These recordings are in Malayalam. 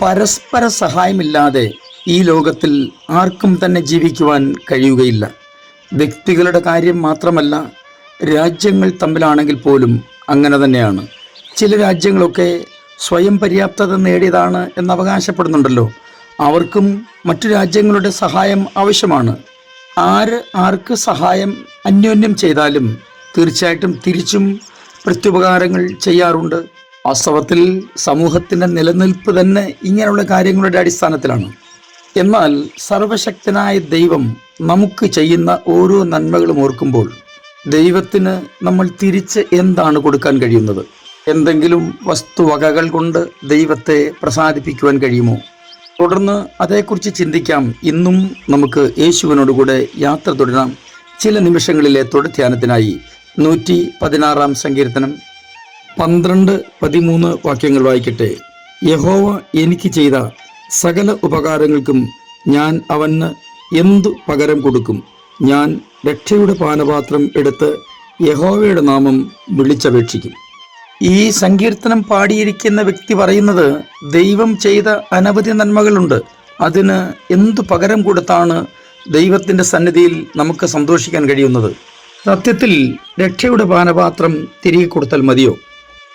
പരസ്പര സഹായമില്ലാതെ ഈ ലോകത്തിൽ ആർക്കും തന്നെ ജീവിക്കുവാൻ കഴിയുകയില്ല. വ്യക്തികളുടെ കാര്യം മാത്രമല്ല രാജ്യങ്ങൾ തമ്മിലാണെങ്കിൽ പോലും അങ്ങനെ തന്നെയാണ്. ചില രാജ്യങ്ങളൊക്കെ സ്വയം പര്യാപ്തത നേടിയതാണ് എന്ന് അവകാശപ്പെടുന്നുണ്ടല്ലോ. അവർക്കും മറ്റു രാജ്യങ്ങളുടെ സഹായം ആവശ്യമാണ്. ആര് ആർക്ക് സഹായം അന്യോന്യം ചെയ്താലും തീർച്ചയായിട്ടും തിരിച്ചും പ്രത്യുപകാരങ്ങൾ ചെയ്യാറുണ്ട്. വാസ്തവത്തിൽ സമൂഹത്തിന്റെ നിലനിൽപ്പ് തന്നെ ഇങ്ങനെയുള്ള കാര്യങ്ങളുടെ അടിസ്ഥാനത്തിലാണ്. എന്നാൽ സർവശക്തനായ ദൈവം നമുക്ക് ചെയ്യുന്ന ഓരോ നന്മകളും ഓർക്കുമ്പോൾ ദൈവത്തിന് നമ്മൾ തിരിച്ച് എന്താണ് കൊടുക്കാൻ കഴിയുന്നത്? എന്തെങ്കിലും വസ്തുവകകൾ കൊണ്ട് ദൈവത്തെ പ്രസാദിപ്പിക്കുവാൻ കഴിയുമോ? തുടർന്ന് അതേക്കുറിച്ച് ചിന്തിക്കാം. ഇന്നും നമുക്ക് യേശുവിനോട് കൂടെ യാത്ര തുടരാം. ചില നിമിഷങ്ങളിലെ തുടർ ധ്യാനത്തിനായി നൂറ്റി പതിനാറാം സങ്കീർത്തനം പന്ത്രണ്ട് പതിമൂന്ന് വാക്യങ്ങൾ വായിക്കട്ടെ. യഹോവ എനിക്ക് ചെയ്ത സകല ഉപകാരങ്ങൾക്കും ഞാൻ അവന് എന്തു പകരം കൊടുക്കും? ഞാൻ രക്ഷയുടെ പാനപാത്രം എടുത്ത് യഹോവയുടെ നാമം വിളിച്ചപേക്ഷിക്കും. ഈ സങ്കീർത്തനം പാടിയിരിക്കുന്ന വ്യക്തി പറയുന്നത് ദൈവം ചെയ്ത അനവധി നന്മകളുണ്ട്. അതിന് എന്തു പകരം കൊടുത്താണ് ദൈവത്തിന്റെ സന്നിധിയിൽ നമുക്ക് സന്തോഷിക്കാൻ കഴിയുന്നത്? സത്യത്തിൽ രക്ഷയുടെ പാനപാത്രം തിരികെ കൊടുത്താൽ മതിയോ?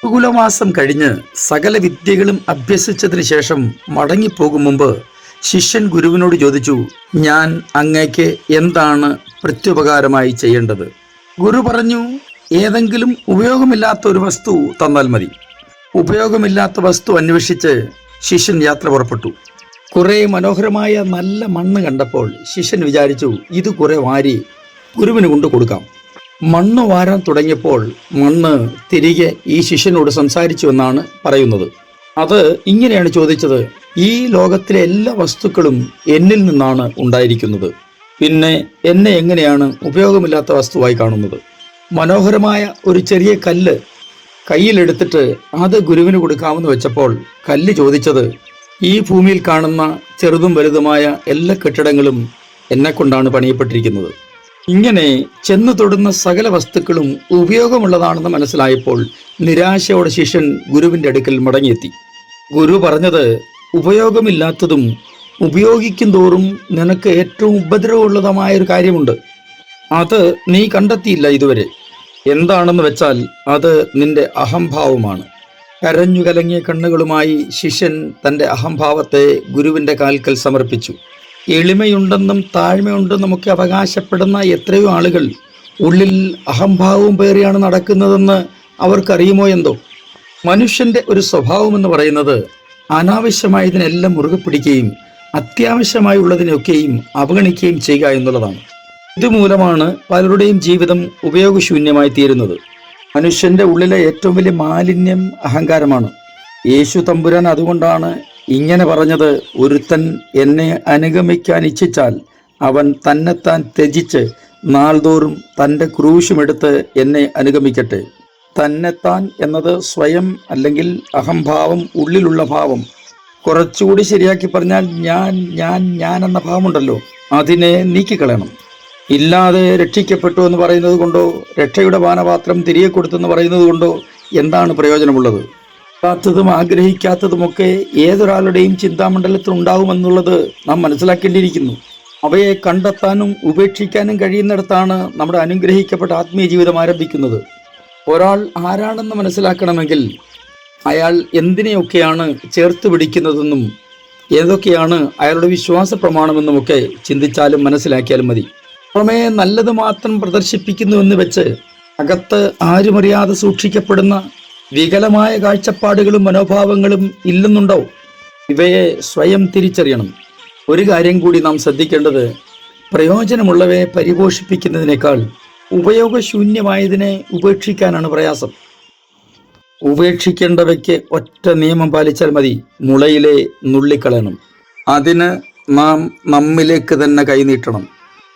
ഗുരുകുലവാസം കഴിഞ്ഞ് സകല വിദ്യകളും അഭ്യസിച്ചതിന് ശേഷം മടങ്ങിപ്പോകും മുമ്പ് ശിഷ്യൻ ഗുരുവിനോട് ചോദിച്ചു ഞാൻ അങ്ങേക്ക് എന്താണ് പ്രത്യുപകാരമായി ചെയ്യേണ്ടത്? ഗുരു പറഞ്ഞു ഏതെങ്കിലും ഉപയോഗമില്ലാത്ത ഒരു വസ്തു തന്നാൽ മതി. ഉപയോഗമില്ലാത്ത വസ്തു അന്വേഷിച്ച് ശിഷ്യൻ യാത്ര പുറപ്പെട്ടു. കുറെ മനോഹരമായ നല്ല മണ്ണ് കണ്ടപ്പോൾ ശിഷ്യൻ വിചാരിച്ചു ഇത് കുറെ വാരി ഗുരുവിന് കൊണ്ടു കൊടുക്കാം മണ്ണ് വാരാൻ തുടങ്ങിയപ്പോൾ മണ്ണ് തിരികെ ഈ ശിഷ്യനോട് സംസാരിച്ചു എന്നാണ് പറയുന്നത്. അത് ഇങ്ങനെയാണ് ചോദിച്ചത്. ഈ ലോകത്തിലെ എല്ലാ വസ്തുക്കളും എന്നിൽ നിന്നാണ് ഉണ്ടായിരിക്കുന്നത്. പിന്നെ എന്നെ എങ്ങനെയാണ് ഉപയോഗമില്ലാത്ത വസ്തുവായി കാണുന്നത്? മനോഹരമായ ഒരു ചെറിയ കല്ല് കയ്യിലെടുത്തിട്ട് അത് ഗുരുവിന് കൊടുക്കാമെന്ന് വെച്ചപ്പോൾ കല്ല് ചോദിച്ചത് ഈ ഭൂമിയിൽ കാണുന്ന ചെറുതും വലുതുമായ എല്ലാ കെട്ടിടങ്ങളും എന്നെ കൊണ്ടാണ് പണിയപ്പെട്ടിരിക്കുന്നത്? ഇങ്ങനെ ചെന്നു തൊടുന്ന സകല വസ്തുക്കളും ഉപയോഗമുള്ളതാണെന്ന് മനസ്സിലായപ്പോൾ നിരാശയോടെ ശിഷ്യൻ ഗുരുവിന്റെ അടുക്കൽ മടങ്ങിയെത്തി. ഗുരു പറഞ്ഞത് ഉപയോഗമില്ലാത്തതും ഉപയോഗിക്കും തോറും നിനക്ക് ഏറ്റവും ഉപദ്രവമുള്ളതുമായ ഒരു കാര്യമുണ്ട്. അത് നീ കണ്ടെത്തിയില്ല ഇതുവരെ. എന്താണെന്ന് വെച്ചാൽ അത് നിന്റെ അഹംഭാവമാണ്. കരഞ്ഞു കലങ്ങിയ കണ്ണുകളുമായി ശിഷ്യൻ തന്റെ അഹംഭാവത്തെ ഗുരുവിന്റെ കാൽക്കൽ സമർപ്പിച്ചു. എളിമയുണ്ടെന്നും താഴ്മയുണ്ടെന്നും ഒക്കെ അവകാശപ്പെടുന്ന എത്രയോ ആളുകൾ ഉള്ളിൽ അഹംഭാവവും പേറിയാണ് നടക്കുന്നതെന്ന് അവർക്കറിയുമോ എന്തോ? മനുഷ്യന്റെ ഒരു സ്വഭാവം എന്ന് പറയുന്നത് അനാവശ്യമായതിനെല്ലാം മുറുകെ പിടിക്കുകയും അത്യാവശ്യമായുള്ളതിനൊക്കെയും അവഗണിക്കുകയും ചെയ്യുക എന്നുള്ളതാണ്. ഇതുമൂലമാണ് പലരുടെയും ജീവിതം ഉപയോഗശൂന്യമായി തീരുന്നത്. മനുഷ്യന്റെ ഉള്ളിലെ ഏറ്റവും വലിയ മാലിന്യം അഹങ്കാരമാണ്. യേശു തമ്പുരാൻ അതുകൊണ്ടാണ് ഇങ്ങനെ പറഞ്ഞത് ഒരുത്തൻ എന്നെ അനുഗമിക്കാൻ ഇച്ഛിച്ചാൽ അവൻ തന്നെത്താൻ ത്യജിച്ച് നാൾതോറും തന്റെ ക്രൂശുമെടുത്ത് എന്നെ അനുഗമിക്കട്ടെ. തന്നെത്താൻ എന്നത് സ്വയം അല്ലെങ്കിൽ അഹംഭാവം ഉള്ളിലുള്ള ഭാവം. കുറച്ചുകൂടി ശരിയാക്കി പറഞ്ഞാൽ ഞാൻ ഞാൻ ഞാൻ എന്ന ഭാവമുണ്ടല്ലോ. അതിനെ നീക്കിക്കളയണം. ഇല്ലാതെ രക്ഷിക്കപ്പെട്ടു എന്ന് പറയുന്നത് കൊണ്ടോ രക്ഷയുടെ പാനപാത്രം തിരികെ കൊടുത്തെന്ന് പറയുന്നത് കൊണ്ടോ എന്താണ് പ്രയോജനമുള്ളത്? ാത്തതും ആഗ്രഹിക്കാത്തതുമൊക്കെ ഏതൊരാളുടെയും ചിന്താമണ്ഡലത്തിൽ ഉണ്ടാവുമെന്നുള്ളത് നാം മനസ്സിലാക്കേണ്ടിയിരിക്കുന്നു. അവയെ കണ്ടെത്താനും ഉപേക്ഷിക്കാനും കഴിയുന്നിടത്താണ് നമ്മുടെ അനുഗ്രഹിക്കപ്പെട്ട ആത്മീയ ജീവിതം ആരംഭിക്കുന്നത്. ഒരാൾ ആരാണെന്ന് മനസ്സിലാക്കണമെങ്കിൽ അയാൾ എന്തിനെയൊക്കെയാണ് ചേർത്ത് പിടിക്കുന്നതെന്നും ഏതൊക്കെയാണ് അയാളുടെ വിശ്വാസ പ്രമാണമെന്നുമൊക്കെ ചിന്തിച്ചാലും മനസ്സിലാക്കിയാലും മതി. പുറമേ നല്ലത് മാത്രം പ്രദർശിപ്പിക്കുന്നുവെന്ന് വെച്ച് അകത്ത് ആരുമറിയാതെ സൂക്ഷിക്കപ്പെടുന്ന വികലമായ കാഴ്ചപ്പാടുകളും മനോഭാവങ്ങളും ഇല്ലെന്നുണ്ടോ? ഇവയെ സ്വയം തിരിച്ചറിയണം. ഒരു കാര്യം കൂടി നാം ശ്രദ്ധിക്കേണ്ടത് പ്രയോജനമുള്ളവയെ പരിപോഷിപ്പിക്കുന്നതിനേക്കാൾ ഉപയോഗശൂന്യമായതിനെ ഉപേക്ഷിക്കാനാണ് പ്രയാസം. ഉപേക്ഷിക്കേണ്ടവയ്ക്ക് ഒറ്റ നിയമം പാലിച്ചാൽ മതി മുളയിലെ നുള്ളിക്കളയണം. അതിന് നാം നമ്മിലേക്ക് തന്നെ കൈനീട്ടണം.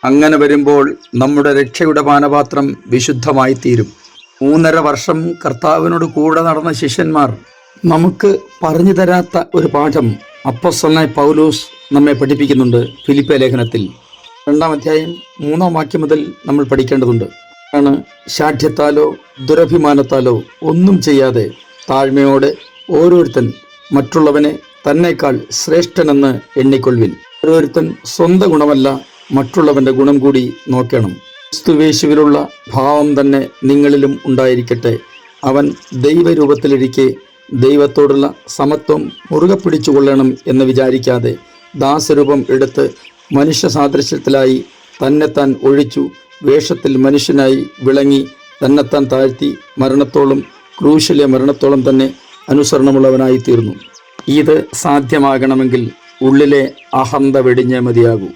അങ്ങനെ വരുമ്പോൾ നമ്മുടെ രക്ഷയുടെ പാനപാത്രം വിശുദ്ധമായി തീരും മൂന്നര വർഷം കർത്താവിനോട് കൂടെ നടന്ന ശിഷ്യന്മാർ നമുക്ക് പറഞ്ഞു തരാത്ത ഒരു പാഠം അപ്പസ്വലായ പൗലൂസ് നമ്മെ പഠിപ്പിക്കുന്നുണ്ട് ഫിലിപ്പ ലേഖനത്തിൽ. രണ്ടാം അധ്യായം മൂന്നാം വാക്യം മുതൽ നമ്മൾ പഠിക്കേണ്ടതുണ്ട്. ആണ് ശാഠ്യത്താലോ ദുരഭിമാനത്താലോ ഒന്നും ചെയ്യാതെ താഴ്മയോടെ ഓരോരുത്തൻ മറ്റുള്ളവനെ തന്നേക്കാൾ ശ്രേഷ്ഠനെന്ന് എണ്ണിക്കൊള്ളുവിൻ. ഓരോരുത്തൻ സ്വന്തം ഗുണമല്ല മറ്റുള്ളവന്റെ ഗുണം കൂടി നോക്കണം. ക്രിസ്തുവേശുവിലുള്ള ഭാവം തന്നെ നിങ്ങളിലും ഉണ്ടായിരിക്കട്ടെ. അവൻ ദൈവരൂപത്തിലിരിക്കെ ദൈവത്തോടുള്ള സമത്വം മുറുകെ പിടിച്ചുകൊള്ളണം എന്ന് വിചാരിക്കാതെ ദാസരൂപം എടുത്ത് മനുഷ്യ സാദൃശ്യത്തിലായി തന്നെത്താൻ ഒഴിച്ചു വേഷത്തിൽ മനുഷ്യനായി വിളങ്ങി തന്നെത്താൻ താഴ്ത്തി മരണത്തോളം ക്രൂശിലെ മരണത്തോളം തന്നെ അനുസരണമുള്ളവനായി തീർന്നു ഇത് സാധ്യമാകണമെങ്കിൽ ഉള്ളിലെ അഹന്ത വെടിഞ്ഞേ മതിയാകൂ.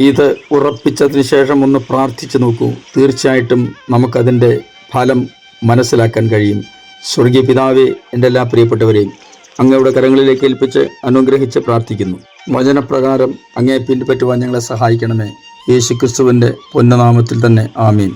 ഇത് ഉറപ്പിച്ചതിന് ശേഷം ഒന്ന് പ്രാർത്ഥിച്ചു നോക്കൂ. തീർച്ചയായിട്ടും നമുക്കതിന്റെ ഫലം മനസ്സിലാക്കാൻ കഴിയും. സ്വർഗീയ പിതാവെ എന്റെ എല്ലാ പ്രിയപ്പെട്ടവരെയും അങ്ങയുടെ കരങ്ങളിലേക്ക് ഏൽപ്പിച്ച് അനുഗ്രഹിച്ച് പ്രാർത്ഥിക്കുന്നു. വചനപ്രകാരം അങ്ങയെ പിൻപറ്റുവാൻ ഞങ്ങളെ സഹായിക്കണമേ. യേശുക്രിസ്തുവിന്റെ പൊന്നനാമത്തിൽ തന്നെ ആമീൻ.